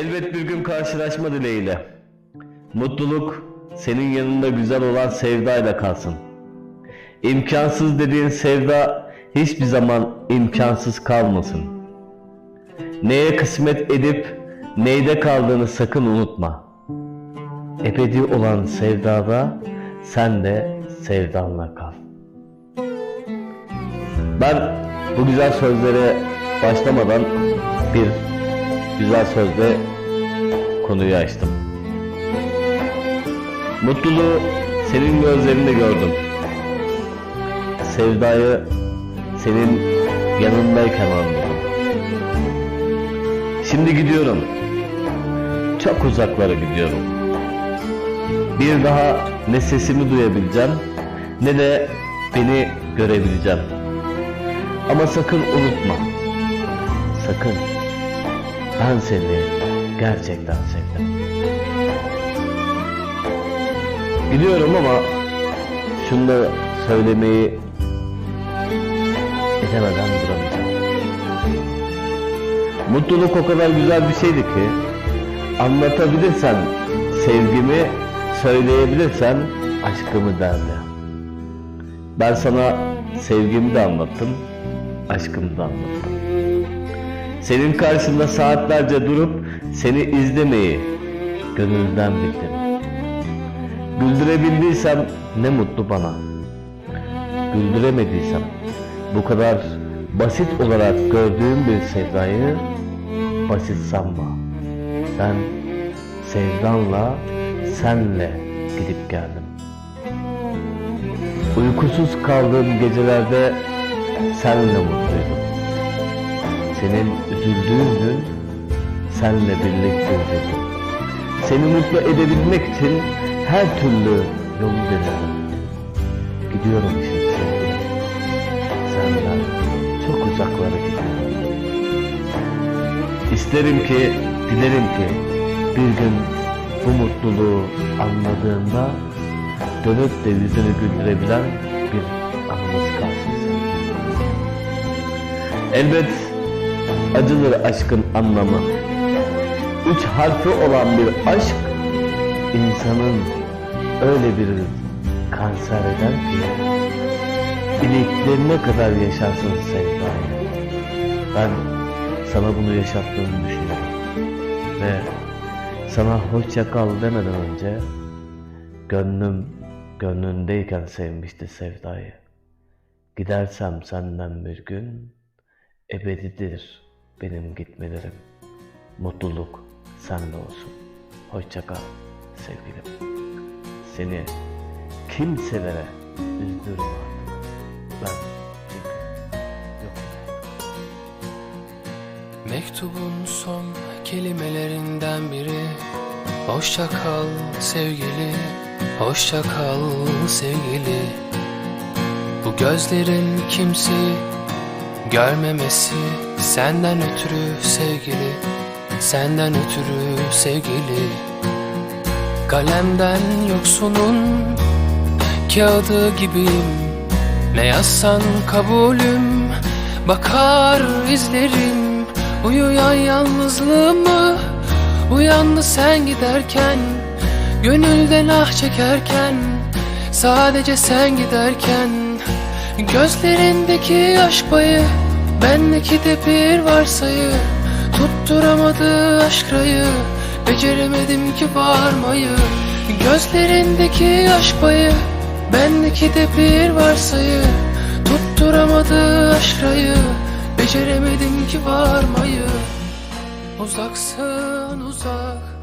Elbet bir gün karşılaşma dileğiyle. Mutluluk senin yanında güzel olan sevdayla kalsın. İmkansız dediğin sevda hiçbir zaman imkansız kalmasın. Neye kısmet edip neyde kaldığını sakın unutma. Ebedi olan sevdada sen de sevdanla kal. Ben bu güzel sözlere başlamadan bir güzel sözle konuyu açtım. Mutluluğu senin gözlerinde gördüm. Sevdayı senin yanındayken anladım. Şimdi gidiyorum. Çok uzaklara gidiyorum. Bir daha ne sesimi duyabileceğim ne de beni görebileceğim. Ama sakın unutma. Sakın. Ben seni gerçekten sevdim. Gidiyorum ama şunu da söylemeyi edemeden duramayacağım. Mutluluk o kadar güzel bir şeydi ki anlatabilirsen sevgimi söyleyebilirsen aşkımı derdi. Ben sana sevgimi de anlattım, aşkımı da anlattım. Senin karşında saatlerce durup seni izlemeyi gönülden bildim. Güldürebildiysem ne mutlu bana. Güldüremediysem bu kadar basit olarak gördüğüm bir sevdayı basit sanma. Ben sevdanla senle gidip geldim. Uykusuz kaldığım gecelerde senle mutluydum. Senin üzüldüğün gün senle birlikte üzüldüm. Seni mutlu edebilmek için her türlü yolu denedim. Gidiyorum şimdi sevgilim. Senden çok uzaklara gidiyorum. İsterim ki, dilerim ki bir gün bu mutluluğu anladığımda dönüp de yüzünü güldürebilen bir anımız kalsın sevgilim. Elbet acıdır aşkın anlamı. Üç harfi olan bir aşk insanın öyle bir kanser eder ki iliklerine kadar yaşarsın sevdayı. Ben sana bunu yaşattığımı düşünüyorum. Ve sana hoşça kal demeden önce gönlüm gönlündeyken sevmişti sevdayı. Gidersem senden bir gün ebedidir benim gitmelerim. Mutluluk sende olsun. Hoşça kal sevgilim. Seni kimselere üzdürme. Ben çünkü yok. Mektubun son kelimelerinden biri Hoşça kal sevgili, hoşça kal sevgili Bu gözlerin kimseyi görmemesi Senden ötürü sevgili, senden ötürü sevgili. Kalemden yoksunun kağıdı gibiyim. Ne yazsan kabulüm Bakar izlerim. Uyuyan yalnızlığımı Uyandı sen giderken. Gönülden ah çekerken Sadece sen giderken. Gözlerindeki aşk payı Bendeki de bir varsayı Tutturamadı aşk rayı Beceremedim ki varmayı. Gözlerindeki aşk payı Bendeki de bir varsayı Tutturamadı aşk rayı Beceremedim ki varmayı. Uzaksın uzak